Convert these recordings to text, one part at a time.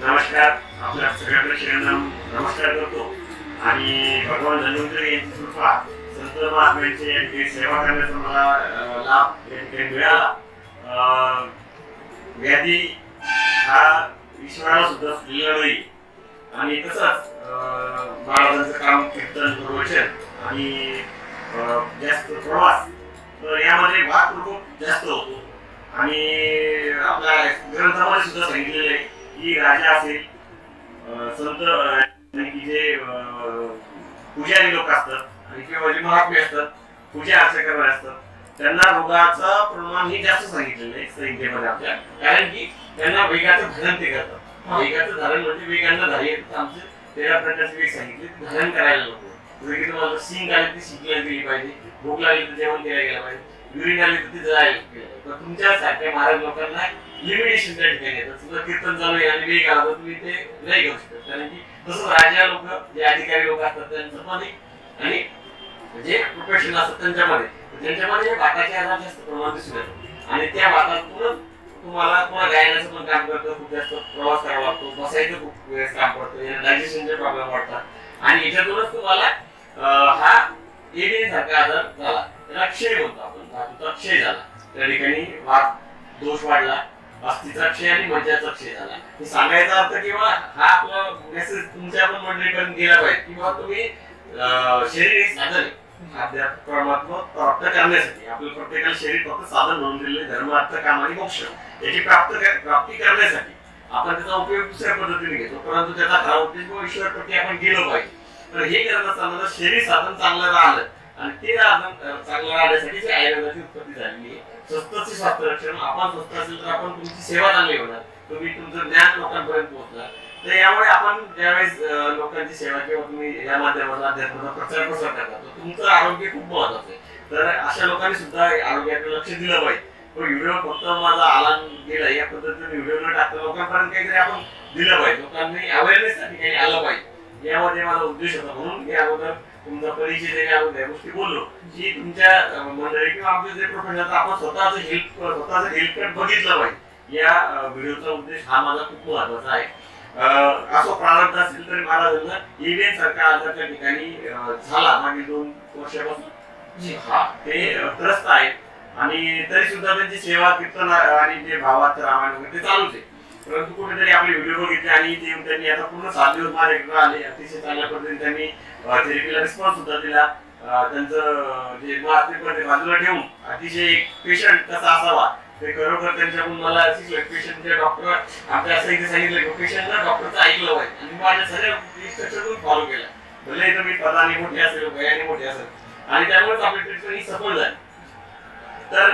नमस्कार. आपल्या सगळ्यांना प्रेक्षकांना नमस्कार करतो. आणि भगवान धन्वंतरी यांची कृपा संत महात्म्यांची यांची सेवा करण्याचा मला लाभ मिळाला. व्याधी हा ईश्वराला सुद्धा दिलेला नाही. आणि तसंच महाराजांचं काम कीर्तन प्रवचन आणि जास्त प्रवास तर यामध्ये वाद खूप जास्त होतो. आणि आपल्या ग्रंथामध्ये सुद्धा सांगितलेलं आहे की राजा असेल. संत की जे पुजारी लोक असतात. आणि किंवा जे महात्मे असतात. पूजा अर्चा करणारे असतात. त्यांना रोगाचं प्रमाण हे जास्त सांगितलेलं आहे संहितेमध्ये आपल्या. कारण की त्यांना वेगाचं धारण ते करतात. वेगाचं धारण म्हणजे वेगांना धारी आमचे तेरा प्रकारचे वेग सांगितले. धारण करायला नको. जसं की तुम्हाला सिंग आली ती शिकल्या गेली पाहिजे. भूक लागली तर जेवण केलं गेलं पाहिजे. युरिन आली तर जायला तर तुमच्यासारख्या महाराज लोकांना लिमिटेशन त्या ठिकाणी येतात. समजा कीर्तन चालू आहे आणि वेग आला तर तुम्ही ते नाही घेऊ शकत. कारण की तसंच राजा लोक जे अधिकारी लोक असतात त्यांचं मध्ये आणि जे प्रोफेशनल असतात त्यांच्यामध्ये त्यांच्यामध्ये वाताचे आजार जास्त प्रमाणात दिसून येतात. आणि त्या वातातूनच तुम्हाला तुम्हाला गायनाचं पण काम करतं खूप जास्त प्रवास करावा लागतो बसायचं खूप वेळेस काम पडतं डायजेशनचे प्रॉब्लेम वाढतात. आणि याच्यातूनच तुम्हाला हा एडियन सारखा आजार झाला त्याला क्षय म्हणतो आपण. धातूचा क्षय झाला. त्या ठिकाणी वाद दोष वाढला. अस्थिचा क्षय आणि मज्जाचा क्षय झाला. हे सांगायचा अर्थ किंवा हा आपला मेसेज तुमच्या आपण मंडळीपर्यंत गेला पाहिजे. किंवा तुम्ही शरीर एक साधन आहे. अध्यात्म प्राप्त करण्यासाठी. आपलं प्रत्येकाला शरीर फक्त साधन म्हणून दिलेले धर्म अर्थ काम आणि मोक्ष. याची प्राप्त प्राप्ती करण्यासाठी. आपण त्याचा उपयोग दुसऱ्या पद्धतीने घेतो. परंतु त्याचा खरा उद्देश व ईश्वरप्रती आपण गेलो पाहिजे. तर हे करत असताना शरीर साधन चांगलं राहिलं. आणि ते साधन चांगलं राहण्यासाठी जी आयुर्वेदाची उत्पत्ती झालेली आहे. स्वस्तचे स्वास्थ्य रक्षण आपण स्वस्त असेल तर आपण तुमची सेवा चांगली होणार. तुम्ही तुमचं ज्ञान लोकांपर्यंत पोहोचणार. तर यामुळे आपण ज्यावेळेस लोकांची सेवा किंवा तुम्ही या माध्यमातून अध्यात्माचा प्रचार प्रसार करता तर तुमचं आरोग्य खूप महत्वाचं आहे. तर अशा लोकांनी सुद्धा आरोग्याकडे लक्ष दिलं पाहिजे. तो व्हिडिओ फक्त माझा आला गेला या पद्धतीने व्हिडिओ न टाकता लोकांपर्यंत काहीतरी आपण दिलं पाहिजे. लोकांनी अवेअरनेस काही आलं पाहिजे. यामध्ये माझा उद्देश होता म्हणून मी अगोदर तुमचा परिचय देणे अगोदर या गोष्टी बोललो की तुमच्या मंडळी किंवा आमचे जे प्रोफेशनल आपण स्वतःचं हेल्प स्वतःचं हेल्प कार्ड बघितलं पाहिजे. या व्हिडिओचा उद्देश हा माझा खूप महत्त्वाचा आहे. असं प्रारंभ असेल तरी महाराजांना इव्हेंट सारख्या आजारच्या ठिकाणी झाला मागील दोन वर्षापासून. हा ते त्रस्त आहेत. आणि तरी सुद्धा त्यांची सेवा कीर्तन आणि जे भावार्थ रामायण वगैरे ते चालूच आहे. परंतु कुठेतरी आपले व्हिडिओ बघितले आणि ते त्यांनी आता पूर्ण सात दिवस माझ्याकडे आले अतिशय चांगल्या पद्धतीने त्यांनी थेरपीला रिस्पॉन्स सुद्धा दिला. त्यांचं जे मातृपण पण बाजूला ठेवून अतिशय एक पेशंट कसा असावा ते खरोखर त्यांच्याकडून मला शिकलं. पेशंटचे म्हणजे डॉक्टर आमच्या असं इथे सांगितलं की पेशंटला डॉक्टरचं ऐकलं पाहिजे. आणि माझ्या सगळ्या इन्स्ट्रक्शन फॉलो केला भले इथं मी पदाने मोठे असेल वयाने मोठे असेल. आणि त्यामुळेच आपली ट्रीटमेंट ही सफल झाली. तर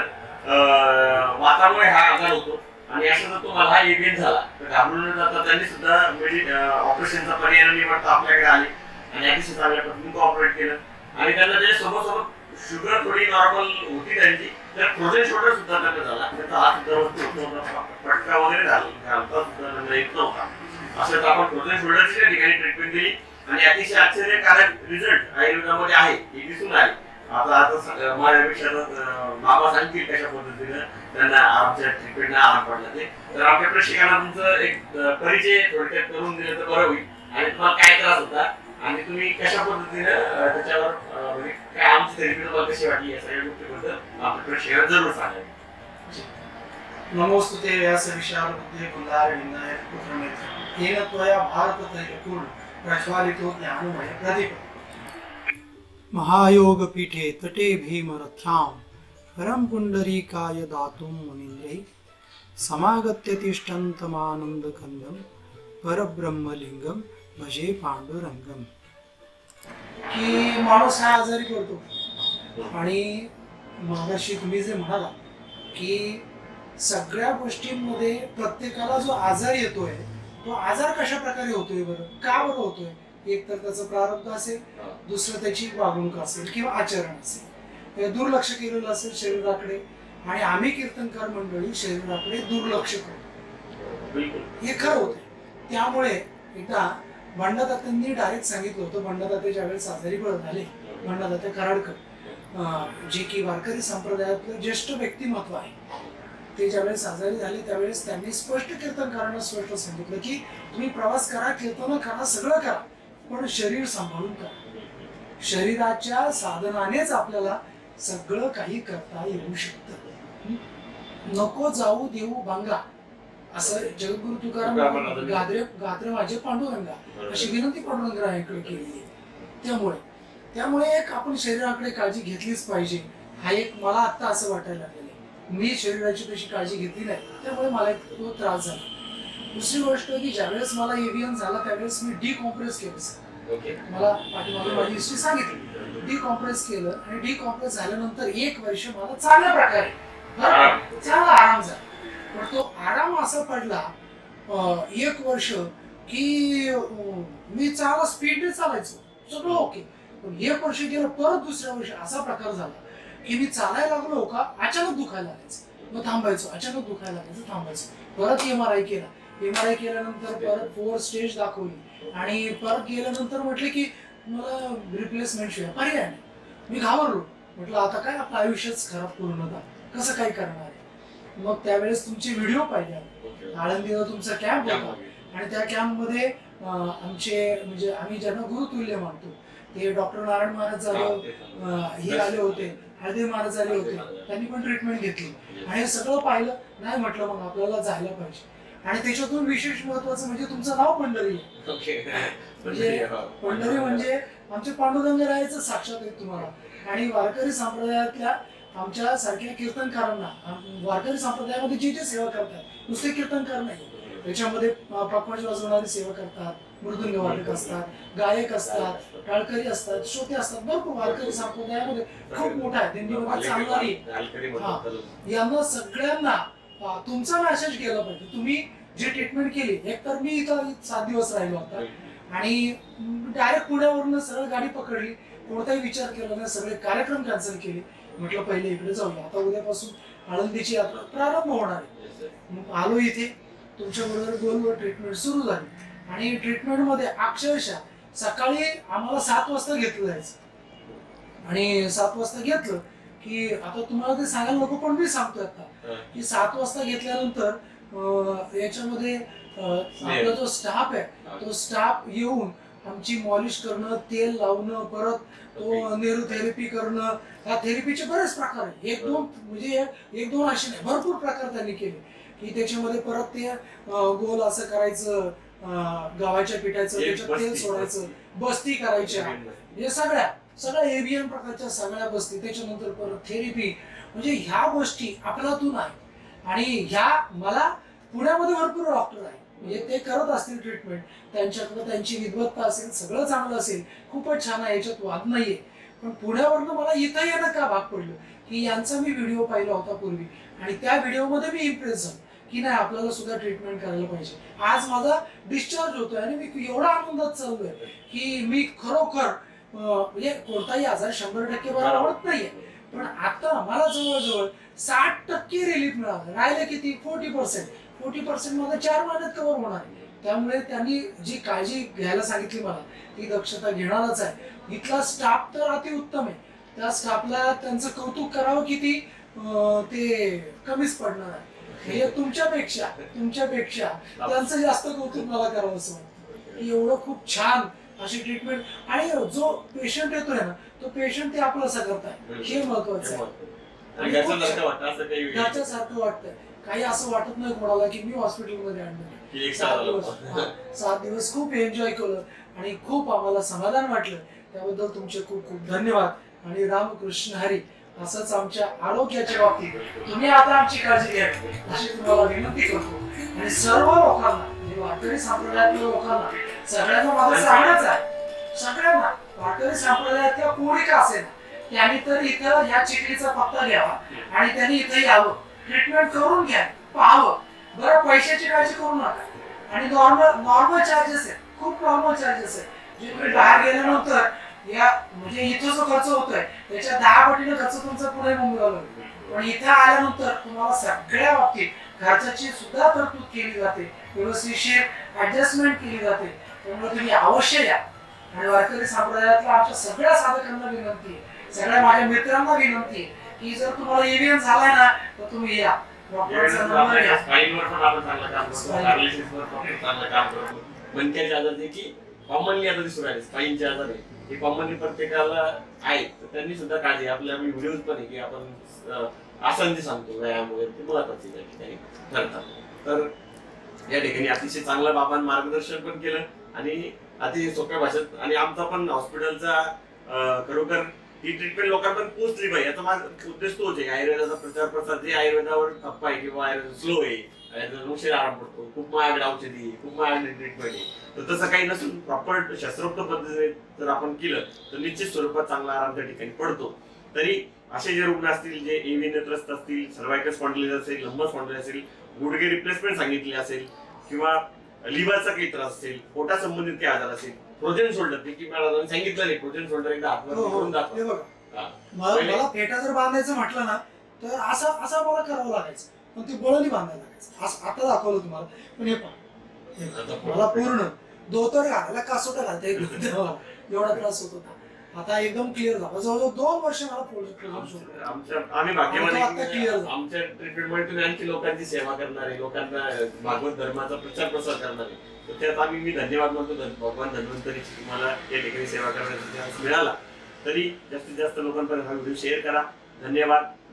वातामुळे हा आजार होतो. आणि असं जर तुम्हाला हा इव्हेंट झाला तर घाबरून न जाता त्यांनी सुद्धा मेडि ऑपरेशनचा पर्याय न निवडता आपल्याकडे आले. आणि अतिशय चांगल्या पद्धतीने ऑपरेट केलं. आणि त्यांना त्याच्या सोबत सोबत शुगर थोडी नॉर्मल होती त्यांची तर फ्रोझन शोल्डर सुद्धा त्यांना झाला. त्याचा हात सुद्धा वरती पटका वगैरे झाला. घालता सुद्धा त्यांना येत नव्हता. असं तर आपण फ्रोझन शोल्डरची ठिकाणी ट्रीटमेंट दिली आणि अतिशय आश्चर्यकारक रिझल्ट आयुर्वेदामध्ये आहे. हे दिसून आले. आता आता स- माझ्यापेक्षा तर, सांगतील कशा पद्धतीनं त्यांना आमच्या ट्रीटमेंटला आराम पडला ते. तर आपल्या प्रेक्षकांना तुमचं एक परिचय थोडक्यात करून दिलं तर बरं होईल. आणि तुम्हाला काय त्रास होता आणि तुम्ही कशा पद्धतीनं त्याच्यावर म्हणजे काय आमची थेरपी तुम्हाला कशी वाटली या सगळ्या गोष्टीबद्दल आपल्या प्रेक्षकांना जरूर सांगायचं नमोस्तुते व्यास विशाल बुद्धे कुंदारविंदाय पुत्रमित्र येन त्वया भारत तैलपूर्ण प्रज्वालितो ज्ञानमय प्रदीप. महायोगपीठे तटे भीमरथ्यां परं पुण्डरीकाय दातुं मुनीन्द्रै समागत्य तिष्ठन्तमानन्दकन्दं परब्रह्मलिंगम भजे पांडुरंगम की माणूस हा आजारी पडतो. आणि मागाशी तुम्ही जे म्हणाला की सगळ्या गोष्टींमध्ये प्रत्येकाला जो आजार येतोय तो आजार कशा प्रकारे होतोय बरं? का बरं होतोय? एक तर त्याचं प्रारब्ध असेल दुसरं त्याची वागणूक असेल किंवा आचरण असेल. दुर्लक्ष केलेलं असेल शरीराकडे आणि आम्ही कीर्तनकार मंडळी शरीराकडे दुर्लक्ष करतो हे खरं होते त्यामुळे एकदा बंडदात्यांनी डायरेक्ट सांगितलं होतं. बंडदाते ज्यावेळेस आजारी पडत झाले बंडदाते कराडकर जे की वारकरी संप्रदायातलं ज्येष्ठ व्यक्तिमत्व आहे ते ज्यावेळेस आजारी झाले त्यावेळेस त्यांनी स्पष्ट कीर्तनकारांना स्पष्ट सांगितलं की तुम्ही प्रवास करा कीर्तन करा सगळं करा पण शरीर सांभाळून करा. शरीराच्या साधनानेच आपल्याला सगळं काही करता येऊ शकतं. नको जाऊ देऊ बांगा असं जगद्गुरु तुकाराम गाद्रे गाद्रे माझे पांडुरंगा. अशी विनंती पांडुरंगरायाकडे केलेली आहे. त्यामुळे त्यामुळे एक आपण शरीराकडे काळजी घेतलीच पाहिजे. हा एक मला आता असं वाटायला लागलेलं आहे. मी शरीराची तशी काळजी घेतली नाही. त्यामुळे मला एक तो त्रास झाला. दुसरी गोष्ट की ज्यावेळेस मला एव्हियन झाला त्यावेळेस मी डिकॉम्प्रेस केलं सर ओके. मला पाठीमागे माझी हिस्ट्री सांगितली. डिकॉम्प्रेस केलं आणि डिकॉम्प्रेस झाल्यानंतर एक वर्ष मला चांगल्या प्रकारे चांगला आराम झाला. पण तो आराम असा पडला एक वर्ष की मी चांगला स्पीडने चालायचो. सगळं ओके पण एक वर्ष गेलं परत दुसऱ्या वर्षी असा प्रकार झाला की मी चालायला लागलो का अचानक दुखायला लागायचं. मग थांबायचो अचानक दुखायला लागायचं थांबायचं. परत एम आर आय केला. एम आर आय केल्यानंतर परत फोर स्टेज दाखवली. आणि परत गेल्यानंतर म्हटले की मला रिप्लेसमेंट शिवाय पर्याय नाही. मी घाबरलो. म्हटलं आता काय आपलं आयुष्यच खराब पूर्णता कसं काय करणार आहे? मग त्यावेळेस तुमचे व्हिडिओ पाहिले आम्ही. आळंदीला तुमचा कॅम्प होता. आणि त्या कॅम्पमध्ये अं, आमचे म्हणजे आम्ही ज्यांना गुरुतुल्य मानतो ते डॉक्टर नारायण महाराज अं, हे आले होते. हळदे महाराज आले होते. त्यांनी पण ट्रीटमेंट घेतली. आणि हे सगळं पाहिलं. नाही म्हटलं मग आपल्याला जायला पाहिजे. आणि त्याच्यातून विशेष महत्वाचं म्हणजे तुमचं नाव पंढरी. म्हणजे पंढरी म्हणजे आमचे पांडुरंग रायाचं साक्षात आहे तुम्हाला. आणि वारकरी संप्रदायातल्या आमच्या सारख्या कीर्तनकारांना वारकरी संप्रदायामध्ये जे जे सेवा करतात नुसते कीर्तनकार नाही. त्याच्यामध्ये अं, पखवाज वाजवणारे सेवा करतात मृदुंग वादक असतात गायक असतात टाळकरी असतात श्रोते असतात भरपूर वारकरी संप्रदायामध्ये खूप मोठा आहे. दिंडीमध्ये चालणारी यांना सगळ्यांना तुमचा मेसेज गेला पाहिजे. तुम्ही जी ट्रीटमेंट केली एक तर मी इथं सात दिवस राहिलो आता. आणि डायरेक्ट पुण्यावरून सरळ गाडी पकडली कोणताही विचार केला नाही सगळे कार्यक्रम कॅन्सल केले. म्हटलं पहिले इकडे जाऊया. आता उद्यापासून आळंदीची यात्रा प्रारंभ होणार आहे. मग आलो इथे. तुमच्या बरोबर गोलवर ट्रीटमेंट सुरू झाली. आणि ट्रीटमेंटमध्ये अक्षरशः सकाळी आम्हाला सात वाजता घेतलं जायचं. आणि सात वाजता घेतलं की आता तुम्हाला ते सांगायला नको पण मी सांगतोय आता. की सात वाजता घेतल्यानंतर याच्यामध्ये आपला जो स्टाफ आहे तो स्टाफ येऊन आमची मॉलिश करणं तेल लावणं परत तो नेहरू थेरपी करणं ह्या थेरपीचे बरेच प्रकार आहे एक दोन म्हणजे एक दोन असे नाही भरपूर प्रकार त्यांनी केले. की त्याच्यामध्ये परत ते गोल असं करायचं गव्हाच्या पिठाचं त्याच्यात तेल सोडायचं बस्ती. करायच्या. हे सगळ्या. सगळ्या एरियन प्रकारच्या सगळ्या बसती त्याच्यानंतर परत थेरपी म्हणजे ह्या गोष्टी आपल्यातून आहे आणि ह्या मला पुण्यामध्ये भरपूर डॉक्टर आहे म्हणजे ते करत असतील ट्रीटमेंट त्यांच्याकडं त्यांची विद्वत्ता असेल सगळं चांगलं असेल खूपच छान आहे याच्यात वाद नाहीये. पण पुण्यावरनं मला इथं येणं का भाग पडलं? की यांचा मी व्हिडिओ पाहिला होता पूर्वी. आणि त्या व्हिडिओमध्ये मी इम्प्रेस झालो की नाही आपल्याला सुद्धा ट्रीटमेंट करायला पाहिजे. आज माझा डिस्चार्ज होतोय आणि मी एवढा आनंदात चाललोय की मी खरोखर म्हणजे कोणताही आजार शंभर टक्के बरा आवडत नाहीये. पण आता मला जवळजवळ साठ टक्के रिलीफ मिळालं. राहिलं किती? फोर्टी पर्सेंट फोर्टी पर्सेंट माझं चार महिन्यात कव्हर होणार आहे. त्यामुळे त्यांनी जी काळजी घ्यायला सांगितली मला ती दक्षता घेणारच आहे. इथला स्टाफ तर अतिउत्तम आहे. त्या स्टाफला त्यांचं कौतुक करावं किती? ते कमीच पडणार आहे. हे तुमच्यापेक्षा तुमच्यापेक्षा त्यांचं जास्त कौतुक मला करावं असं वाटतं. एवढं खूप छान अशी ट्रीटमेंट आणि जो पेशंट येतोय ना तो पेशंट ते आपलं असं करताय. हे महत्वाचं आहे. घरच्या सारखं वाटतंय. काही असं वाटत नाही कोणाला की मी हॉस्पिटलमध्ये आणलं सात दिवस सात दिवस खूप एन्जॉय केलं आणि खूप आम्हाला समाधान वाटलं. त्याबद्दल तुमचे खूप खूप धन्यवाद. आणि रामकृष्ण हरी असंच आमच्या आरोग्याच्या बाबतीत तुम्ही आता आमची काळजी घ्या. अशी तुम्हाला विनंती करतो. आणि सर्व लोकांना म्हणजे संप्रदायातल्या लोकांना सगळ्यांना माझा सांगणंच आहे. सगळ्यांना वारकरी संप्रदायातल्या कोणी का असेल? त्यांनी तर इथं ह्या चिखलीचा पत्ता घ्यावा. आणि त्यांनी इथं यावं. ट्रीटमेंट करून घ्या. पाहावं. बरं पैशाची काळजी करू नका. आणि नॉर्मल नॉर्मल चार्जेस आहेत. खूप नॉर्मल चार्जेस आहेत. जे तुम्ही बाहेर गेल्यानंतर या म्हणजे इथं जो खर्च होतोय त्याच्या दहा पटीने खर्च तुमचा पुढे मुंबईला पण इथं आल्यानंतर तुम्हाला सगळ्या बाबतीत खर्चाची सुद्धा तरतूद केली जाते. व्यवस्थितशीर ऍडजस्टमेंट केली जाते. त्यामुळे तुम्ही अवश्य या. आणि वारकरी संप्रदायातल्या आमच्या सगळ्या साधकांना विनंती आहे. सगळ्या माझ्या मित्रांना विनंती आहे की जर तुम्हाला एव्हियन झालाय ना तर तुम्ही या. डॉक्टरांचा आपल्या नंबर घ्या. स्पाईनवर पण मणक्याचे आजार की कॉमनली आता दिसून राहिले स्पाईनचे आजार आहे हे कॉमनली प्रत्येकाला आहेत तर त्यांनी सुद्धा काळजी आपल्या व्हिडिओज पण आहे की आपण आसन जे सांगतो. व्यायाम वगैरे ते महत्त्वाचे त्या ठिकाणी ठरतात. तर या ठिकाणी अतिशय चांगलं बाबांनी मार्गदर्शन पण केलं आणि अतिशय सोप्या भाषेत आणि आमचा पण हॉस्पिटलचा खरोखर ही ट्रीटमेंट लोकांपर्यंत पोहोचली पाहिजे. याचा माझा उद्देश तोच आहे. आयुर्वेदाचा प्रचार प्रसार. जे आयुर्वेदावर ठप्पा आहे किंवा आयुर्वेद स्लो आहे उशीर आराम पडतो खूप औषधी खूप ट्रीटमेंट आहे. तर तसं काही नसून प्रॉपर शास्त्रोक्त पद्धतीने जर आपण केलं तर निश्चित स्वरूपात चांगला आराम त्या ठिकाणी पडतो. तरी असे जे रुग्ण असतील जे एव्हीने त्रस्त असतील सर्वायकल स्पॉन्डिलिस असेल लंबर स्पॉन्डिलिस असेल गुडघे रिप्लेसमेंट सांगितली असेल किंवा लिव्हरचा काही त्रास असेल पोटा संबंधित काही आजार असेल प्रोजेन शोल्डर ते की मला सांगितलं नाही प्रोजेन शोल्डर एकदा हातवर हो हे. मला फेटा जर बांधायचं म्हटलं ना तर असं असं मला करावं लागायचं. पण ते बळणी बांधायला लागायचं. असं आता दाखवलं तुम्हाला. पण हे. आता मला पूर्ण धोतर घालायला कासोटा घालता. एवढा त्रास होत होता. आता एकदम क्लिअर झाला. जवळजवळ दोन वर्ष मला आम्ही भाग्यवान आता clear झालं. आमच्या ट्रीटमेंटमुळे तुम्ही आणखी लोकांची सेवा करणारे लोकांना भागवत धर्माचा प्रचार प्रसार करणारे. तर त्यात आम्ही मी धन्यवाद मानतो धन- भगवान धन्वंतरीची तुम्हाला या ठिकाणी सेवा करण्याचा चान्स मिळाला. तरी जास्तीत जास्त लोकांपर्यंत हा व्हिडिओ शेअर करा. धन्यवाद.